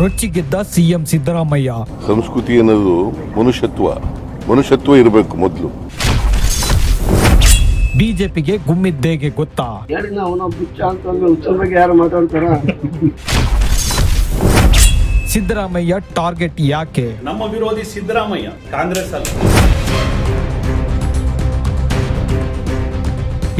ರೊಚ್ಚಿಗೆದ್ದ CM Siddaramaiah. ಸಂಸ್ಕೃತಿ ಅನ್ನೋದು ಮನುಷ್ಯತ್ವ. ಮನುಷ್ಯತ್ವ ಇರಬೇಕು ಮೊದಲು. ಬಿಜೆಪಿಗೆ ಗುಮ್ಮಿದ್ದೇಗೆ ಗೊತ್ತಾ. ಹೇಳಿ ಅವನ ಬುಚ್ಚ ಅಂತಂದ್ರೆ ಹುಚ್ಚರ ಬಗ್ಗೆ ಯಾರು ಮಾತಾಡ್ತಾರ? ಸಿದ್ದರಾಮಯ್ಯ ಟಾರ್ಗೆಟ್ ಯಾಕೆ? ನಮ್ಮ ವಿರೋಧಿ ಸಿದ್ದರಾಮಯ್ಯ ಕಾಂಗ್ರೆಸ್ ಅಲ್ಲ.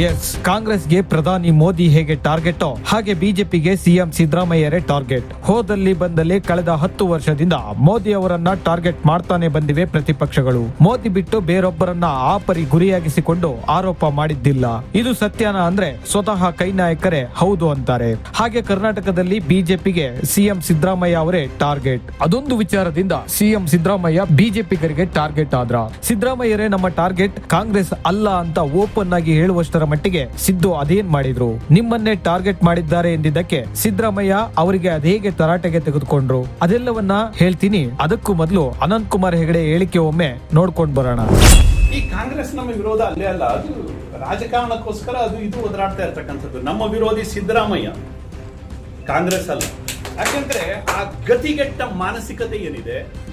ಎಸ್ ಕಾಂಗ್ರೆಸ್ಗೆ ಪ್ರಧಾನಿ ಮೋದಿ ಹೇಗೆ ಟಾರ್ಗೆಟ್, ಹಾಗೆ ಬಿಜೆಪಿಗೆ ಸಿಎಂ ಸಿದ್ದರಾಮಯ್ಯರೇ ಟಾರ್ಗೆಟ್. ಹೋದಲ್ಲಿ ಬಂದಲ್ಲಿ ಕಳೆದ ಹತ್ತು ವರ್ಷದಿಂದ ಮೋದಿ ಅವರನ್ನ ಟಾರ್ಗೆಟ್ ಮಾಡ್ತಾನೆ ಬಂದಿವೆ ಪ್ರತಿಪಕ್ಷಗಳು. ಮೋದಿ ಬಿಟ್ಟು ಬೇರೊಬ್ಬರನ್ನ ಆ ಪರಿ ಗುರಿಯಾಗಿಸಿಕೊಂಡು ಆರೋಪ ಮಾಡಿದ್ದಿಲ್ಲ. ಇದು ಸತ್ಯನ ಅಂದ್ರೆ ಸ್ವತಃ ಕೈ ನಾಯಕರೇ ಹೌದು ಅಂತಾರೆ. ಹಾಗೆ ಕರ್ನಾಟಕದಲ್ಲಿ ಬಿಜೆಪಿಗೆ ಸಿಎಂ ಸಿದ್ದರಾಮಯ್ಯ ಅವರೇ ಟಾರ್ಗೆಟ್. ಅದೊಂದು ವಿಚಾರದಿಂದ ಸಿಎಂ ಸಿದ್ದರಾಮಯ್ಯ ಬಿಜೆಪಿಗರಿಗೆ ಟಾರ್ಗೆಟ್ ಆದ್ರ. ಸಿದ್ದರಾಮಯ್ಯರೇ ನಮ್ಮ ಟಾರ್ಗೆಟ್ ಕಾಂಗ್ರೆಸ್ ಅಲ್ಲ ಅಂತ ಓಪನ್ ಆಗಿ ಹೇಳುವಷ್ಟರ ಮಟ್ಟಿಗೆ ಸಿದ್ದು ಅದೇನ್ ಮಾಡಿದ್ರು? ನಿಮ್ಮನ್ನೇ ಟಾರ್ಗೆಟ್ ಮಾಡಿದ್ದಾರೆ ಎಂದಿದ್ದಕ್ಕೆ ಸಿದ್ದರಾಮಯ್ಯ ಅವರಿಗೆ ಅದೇಗೆ ತರಾಟೆಗೆ ತೆಗೆದುಕೊಂಡ್ರು? ಅದೆಲ್ಲವನ್ನ ಹೇಳ್ತೀನಿ. ಅದಕ್ಕೂ ಮೊದಲು ಅನಂತ್ ಕುಮಾರ್ ಹೆಗಡೆ ಹೇಳಿಕೆ ಒಮ್ಮೆ ನೋಡ್ಕೊಂಡು ಬರೋಣ. ಈ ಕಾಂಗ್ರೆಸ್ ನಮ್ಮ ವಿರೋಧ ಅಲ್ಲೇ ಅಲ್ಲ, ಅದು ರಾಜಕಾರಣಕ್ಕೋಸ್ಕರ ಅದು ಇದು ಒದರಾಡ್ತಾ ಇರ್ತಕ್ಕಂಥದ್ದು. ನಮ್ಮ ವಿರೋಧಿ ಸಿದ್ದರಾಮಯ್ಯ ಕಾಂಗ್ರೆಸ್ ಅಲ್ಲ. ಯಾಕೆಂದ್ರೆ ಆ ಗತಿಗೆಟ್ಟ ಮಾನಸಿಕತೆ ಏನಿದೆ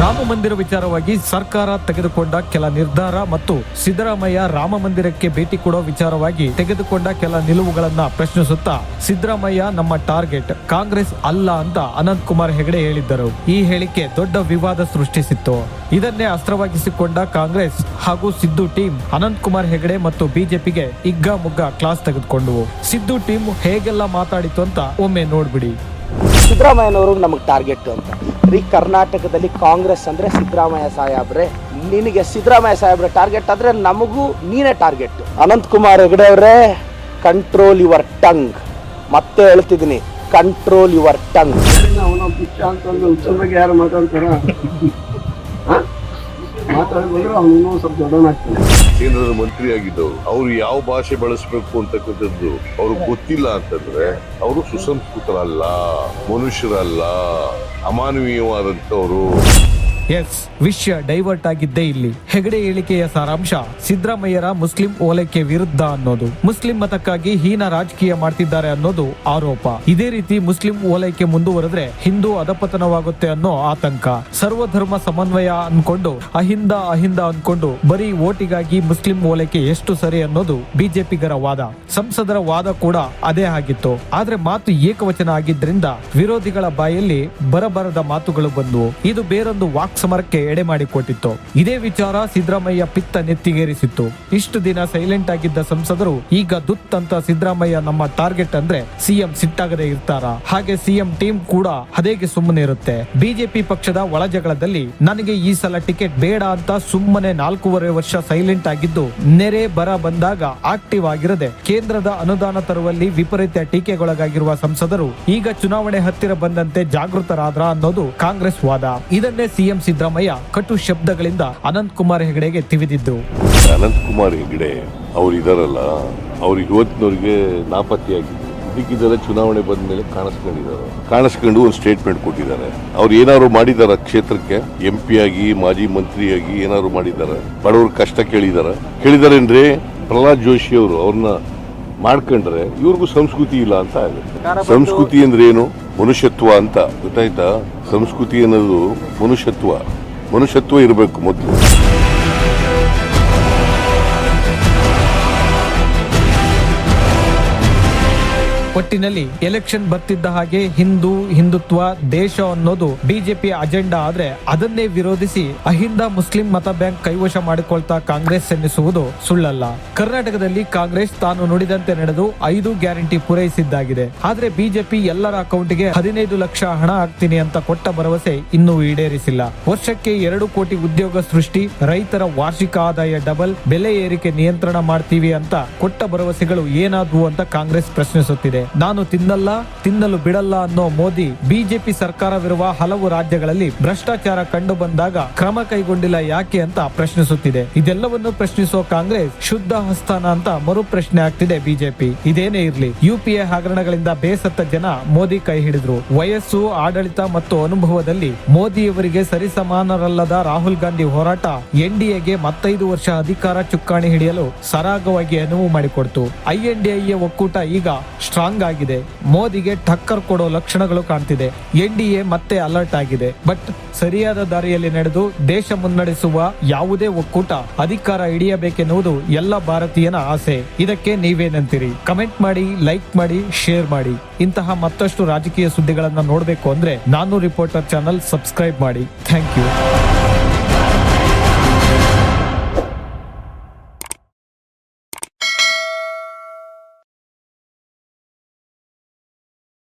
ರಾಮ ಮಂದಿರ ವಿಚಾರವಾಗಿ ಸರ್ಕಾರ ತೆಗೆದುಕೊಂಡ ಕೆಲ ನಿರ್ಧಾರ ಮತ್ತು ಸಿದ್ದರಾಮಯ್ಯ ರಾಮ ಮಂದಿರಕ್ಕೆ ಭೇಟಿ ಕೊಡೋ ವಿಚಾರವಾಗಿ ತೆಗೆದುಕೊಂಡ ಕೆಲ ನಿಲುವುಗಳನ್ನ ಪ್ರಶ್ನಿಸುತ್ತಾ ಸಿದ್ದರಾಮಯ್ಯ, ನಮ್ಮ ಟಾರ್ಗೆಟ್ ಕಾಂಗ್ರೆಸ್ ಅಲ್ಲ ಅಂತ ಅನಂತ್ ಕುಮಾರ್ ಹೆಗಡೆ ಹೇಳಿದ್ದರು. ಈ ಹೇಳಿಕೆ ದೊಡ್ಡ ವಿವಾದ ಸೃಷ್ಟಿಸಿತ್ತು. ಇದನ್ನೇ ಅಸ್ತ್ರವಾಗಿಸಿಕೊಂಡ ಕಾಂಗ್ರೆಸ್ ಹಾಗೂ ಸಿದ್ದು ಟೀಮ್ ಅನಂತ್ ಕುಮಾರ್ ಹೆಗಡೆ ಮತ್ತು ಬಿಜೆಪಿಗೆ ಇಗ್ಗ ಮುಗ್ಗ ಕ್ಲಾಸ್ ತೆಗೆದುಕೊಂಡವು. ಸಿದ್ದು ಟೀಮ್ ಹೇಗೆಲ್ಲ ಮಾತಾಡಿತು ಅಂತ ಒಮ್ಮೆ ನೋಡ್ಬಿಡಿ. ಸಿದ್ದರಾಮಯ್ಯನವರು ನಮಗೆ ಟಾರ್ಗೆಟ್ ಅಂತ. ರೀ ಕರ್ನಾಟಕದಲ್ಲಿ ಕಾಂಗ್ರೆಸ್ ಅಂದ್ರೆ ಸಿದ್ದರಾಮಯ್ಯ ಸಾಹೇಬ್ರೆ. ನಿನಗೆ ಸಿದ್ದರಾಮಯ್ಯ ಸಾಹೇಬ್ರೆ ಟಾರ್ಗೆಟ್ ಆದ್ರೆ ನಮಗೂ ನೀನೇ ಟಾರ್ಗೆಟ್ ಅನಂತ್ ಕುಮಾರ್ ಹೆಗಡೆ ಅವರೇ ಕಂಟ್ರೋಲ್ ಯುವರ್ ಟಂಗ್ ಮತ್ತೆ ಹೇಳ್ತಿದ್ದೀನಿ ಕಂಟ್ರೋಲ್ ಯುವರ್ ಟಂಗ್ ಯಾರು ಮಾತಾಡ್ತಾರ? ಸ್ವಲ್ಪ ಕೇಂದ್ರದ ಮಂತ್ರಿ ಆಗಿದ್ದವರು ಅವ್ರು ಯಾವ ಭಾಷೆ ಬಳಸಬೇಕು ಅಂತಕ್ಕಂಥದ್ದು ಅವ್ರಿಗೆ ಗೊತ್ತಿಲ್ಲ ಅಂತಂದ್ರೆ ಅವರು ಸುಸಂಸ್ಕೃತರಲ್ಲ, ಮನುಷ್ಯರಲ್ಲ, ಅಮಾನವೀಯವಾದಂಥವ್ರು. ಎಸ್ ವಿಷಯ ಡೈವರ್ಟ್ ಆಗಿದ್ದೇ ಇಲ್ಲಿ. ಹೆಗಡೆ ಹೇಳಿಕೆಯ ಸಾರಾಂಶ, ಸಿದ್ದರಾಮಯ್ಯರ ಮುಸ್ಲಿಂ ಓಲೈಕೆ ವಿರುದ್ಧ ಅನ್ನೋದು. ಮುಸ್ಲಿಂ ಮತಕ್ಕಾಗಿ ಹೀನ ರಾಜಕೀಯ ಮಾಡ್ತಿದ್ದಾರೆ ಅನ್ನೋದು ಆರೋಪ. ಇದೇ ರೀತಿ ಮುಸ್ಲಿಂ ಓಲೈಕೆ ಮುಂದುವರೆದ್ರೆ ಹಿಂದೂ ಅಧಪತನವಾಗುತ್ತೆ ಅನ್ನೋ ಆತಂಕ. ಸರ್ವಧರ್ಮ ಸಮನ್ವಯ ಅನ್ಕೊಂಡು, ಅಹಿಂದ ಅಹಿಂದ ಅನ್ಕೊಂಡು ಬರೀ ಓಟಿಗಾಗಿ ಮುಸ್ಲಿಂ ಓಲೈಕೆ ಎಷ್ಟು ಸರಿ ಅನ್ನೋದು ಬಿಜೆಪಿಗರ ವಾದ. ಸಂಸದರ ವಾದ ಕೂಡ ಅದೇ ಆಗಿತ್ತು. ಆದ್ರೆ ಮಾತು ಏಕವಚನ ಆಗಿದ್ರಿಂದ ವಿರೋಧಿಗಳ ಬಾಯಲ್ಲಿ ಬರಬರದ ಮಾತುಗಳು ಬಂದವು. ಇದು ಬೇರೊಂದು ವಾಕ್ ಸಮರಕ್ಕೆ ಎಡೆ ಮಾಡಿಕೊಟ್ಟಿತ್ತು. ಇದೇ ವಿಚಾರ ಸಿದ್ದರಾಮಯ್ಯ ಪಿತ್ತ ನೆತ್ತಿಗೇರಿಸಿತ್ತು. ಇಷ್ಟು ದಿನ ಸೈಲೆಂಟ್ ಆಗಿದ್ದ ಸಂಸದರು ಈಗ ದುತ್ ಅಂತ ಸಿದ್ದರಾಮಯ್ಯ ನಮ್ಮ ಟಾರ್ಗೆಟ್ ಅಂದ್ರೆ ಸಿಎಂ ಸಿಟ್ಟಾಗದೆ ಇರ್ತಾರ. ಹಾಗೆ ಸಿಎಂ ಟೀಮ್ ಕೂಡ ಅದೇಗೆ ಸುಮ್ಮನೆ ಇರುತ್ತೆ. ಬಿಜೆಪಿ ಪಕ್ಷದ ಒಳಜಗಳದಲ್ಲಿ ನನಗೆ ಈ ಸಲ ಟಿಕೆಟ್ ಬೇಡ ಅಂತ ಸುಮ್ಮನೆ ನಾಲ್ಕೂವರೆ ವರ್ಷ ಸೈಲೆಂಟ್ ಆಗಿದ್ದು ನೆರೆ ಬರ ಬಂದಾಗ ಆಕ್ಟಿವ್ ಆಗಿರದೆ ಕೇಂದ್ರದ ಅನುದಾನ ತರುವಲ್ಲಿ ವಿಪರೀತ ಟೀಕೆಗೊಳಗಾಗಿರುವ ಸಂಸದರು ಈಗ ಚುನಾವಣೆ ಹತ್ತಿರ ಬಂದಂತೆ ಜಾಗೃತರಾದ್ರ ಅನ್ನೋದು ಕಾಂಗ್ರೆಸ್ ವಾದ. ಇದನ್ನೇ ಸಿಎಂ ಸಿದ್ದರಾಮಯ್ಯ ಕಟು ಶಬ್ದಗಳಿಂದ ಅನಂತ್ ಕುಮಾರ್ ಹೆಗಡೆಗೆ ತಿವಿದಿದ್ದು. ಅನಂತ್ ಕುಮಾರ್ ಹೆಗಡೆ ಅವ್ರು ಇದಾರಲ್ಲ ಅವ್ರು ಇವತ್ತಿನವ್ರಿಗೆ ನಾಪತ್ತೆಯಾಗಿದ್ದು. ಇದಕ್ಕಿದ್ದೆಲ್ಲ ಚುನಾವಣೆ ಬಂದ ಮೇಲೆ ಕಾಣಿಸ್ಕೊಂಡಿದ್ದಾರೆ. ಕಾಣಿಸ್ಕೊಂಡು ಒಂದು ಸ್ಟೇಟ್ಮೆಂಟ್ ಕೊಟ್ಟಿದ್ದಾರೆ. ಅವ್ರು ಏನಾದ್ರು ಮಾಡಿದ್ದಾರೆ ಕ್ಷೇತ್ರಕ್ಕೆ? ಎಂ ಪಿ ಆಗಿ ಮಾಜಿ ಮಂತ್ರಿಯಾಗಿ ಏನಾದ್ರು ಮಾಡಿದ್ದಾರೆ ಬಡವ್ರ ಕಷ್ಟ ಕೇಳಿದಾರ? ಕೇಳಿದಾರೇನ್ರಿ? ಪ್ರಹ್ಲಾದ್ ಜೋಶಿ ಅವರು ಅವ್ರನ್ನ ಮಾಡ್ಕೊಂಡ್ರೆ ಇವ್ರಿಗೂ ಸಂಸ್ಕೃತಿ ಇಲ್ಲ ಅಂತ ಆಗುತ್ತೆ. ಸಂಸ್ಕೃತಿ ಅಂದ್ರೆ ಏನು? ಮನುಷ್ಯತ್ವ ಅಂತ ಗೊತ್ತಾಯ್ತಾ? ಸಂಸ್ಕೃತಿ ಅನ್ನೋದು ಮನುಷ್ಯತ್ವ. ಮನುಷ್ಯತ್ವ ಇರಬೇಕು ಮೊದಲು. ಒಟ್ಟಿನಲ್ಲಿ ಎಲೆಕ್ಷನ್ ಬರ್ತಿದ್ದ ಹಾಗೆ ಹಿಂದೂ, ಹಿಂದುತ್ವ, ದೇಶ ಅನ್ನೋದು ಬಿಜೆಪಿ ಅಜೆಂಡಾ. ಆದ್ರೆ ಅದನ್ನೇ ವಿರೋಧಿಸಿ ಅಹಿಂದ ಮುಸ್ಲಿಂ ಮತ ಬ್ಯಾಂಕ್ ಕೈವಶ ಮಾಡಿಕೊಳ್ತಾ ಕಾಂಗ್ರೆಸ್ ಎನ್ನಿಸುವುದು ಸುಳ್ಳಲ್ಲ. ಕರ್ನಾಟಕದಲ್ಲಿ ಕಾಂಗ್ರೆಸ್ ತಾನು ನುಡಿದಂತೆ ನಡೆದು ಐದು ಗ್ಯಾರಂಟಿ ಪೂರೈಸಿದ್ದಾಗಿದೆ. ಆದ್ರೆ ಬಿಜೆಪಿ ಎಲ್ಲರ ಅಕೌಂಟ್ಗೆ ಹದಿನೈದು ಲಕ್ಷ ಹಣ ಹಾಕ್ತೀನಿ ಅಂತ ಕೊಟ್ಟ ಭರವಸೆ ಇನ್ನೂ ಈಡೇರಿಸಿಲ್ಲ. ವರ್ಷಕ್ಕೆ ಎರಡು ಕೋಟಿ ಉದ್ಯೋಗ ಸೃಷ್ಟಿ, ರೈತರ ವಾರ್ಷಿಕ ಆದಾಯ ಡಬಲ್, ಬೆಲೆ ಏರಿಕೆ ನಿಯಂತ್ರಣ ಮಾಡ್ತೀವಿ ಅಂತ ಕೊಟ್ಟ ಭರವಸೆಗಳು ಏನಾದ್ವು ಅಂತ ಕಾಂಗ್ರೆಸ್ ಪ್ರಶ್ನಿಸುತ್ತಿದೆ. ನಾನು ತಿನ್ನಲ್ಲ, ತಿನ್ನಲು ಬಿಡಲ್ಲ ಅನ್ನೋ ಮೋದಿ ಬಿಜೆಪಿ ಸರ್ಕಾರವಿರುವ ಹಲವು ರಾಜ್ಯಗಳಲ್ಲಿ ಭ್ರಷ್ಟಾಚಾರ ಕಂಡು ಬಂದಾಗ ಕ್ರಮ ಕೈಗೊಂಡಿಲ್ಲ ಯಾಕೆ ಅಂತ ಪ್ರಶ್ನಿಸುತ್ತಿದೆ. ಇದೆಲ್ಲವನ್ನು ಪ್ರಶ್ನಿಸುವ ಕಾಂಗ್ರೆಸ್ ಶುದ್ಧ ಹಸ್ತಾನ ಅಂತ ಮರು ಪ್ರಶ್ನೆ ಆಗ್ತಿದೆ ಬಿಜೆಪಿ. ಇದೇನೇ ಇರ್ಲಿ ಯುಪಿಎ ಹಗರಣಗಳಿಂದ ಬೇಸತ್ತ ಜನ ಮೋದಿ ಕೈ ಹಿಡಿದ್ರು. ವಯಸ್ಸು, ಆಡಳಿತ ಮತ್ತು ಅನುಭವದಲ್ಲಿ ಮೋದಿಯವರಿಗೆ ಸರಿಸಮಾನರಲ್ಲದ ರಾಹುಲ್ ಗಾಂಧಿ ಹೋರಾಟ ಎನ್ಡಿಎಗೆ ಮತ್ತೈದು ವರ್ಷ ಅಧಿಕಾರ ಚುಕ್ಕಾಣಿ ಹಿಡಿಯಲು ಸರಾಗವಾಗಿ ಅನುವು ಮಾಡಿಕೊಡ್ತು. ಐಎನ್ಡಿಎ ಒಕ್ಕೂಟ ಈಗ ಸ್ಟ್ರಾಂಗ್ ಆಗಿದೆ ಮೋದಿಗೆ ಟಕ್ಕರ್ ಕೊಡೋ ಲಕ್ಷಣಗಳು ಕಾಣ್ತಿದೆ. ಎನ್ಡಿಎ ಮತ್ತೆ ಅಲರ್ಟ್ ಆಗಿದೆ. ಬಟ್ ಸರಿಯಾದ ದಾರಿಯಲ್ಲಿ ನಡೆದು ದೇಶ ಮುನ್ನಡೆಸುವ ಯಾವುದೇ ಒಕ್ಕೂಟ ಅಧಿಕಾರ ಹಿಡಿಯಬೇಕೆನ್ನುವುದು ಎಲ್ಲ ಭಾರತೀಯನ ಆಸೆ. ಇದಕ್ಕೆ ನೀವೇನಂತೀರಿ? ಕಮೆಂಟ್ ಮಾಡಿ, ಲೈಕ್ ಮಾಡಿ, ಶೇರ್ ಮಾಡಿ. ಇಂತಹ ಮತ್ತಷ್ಟು ರಾಜಕೀಯ ಸುದ್ದಿಗಳನ್ನ ನೋಡಬೇಕು ಅಂದ್ರೆ ನಾನು ರಿಪೋರ್ಟರ್ ಚಾನಲ್ ಸಬ್ಸ್ಕ್ರೈಬ್ ಮಾಡಿ. Thank you.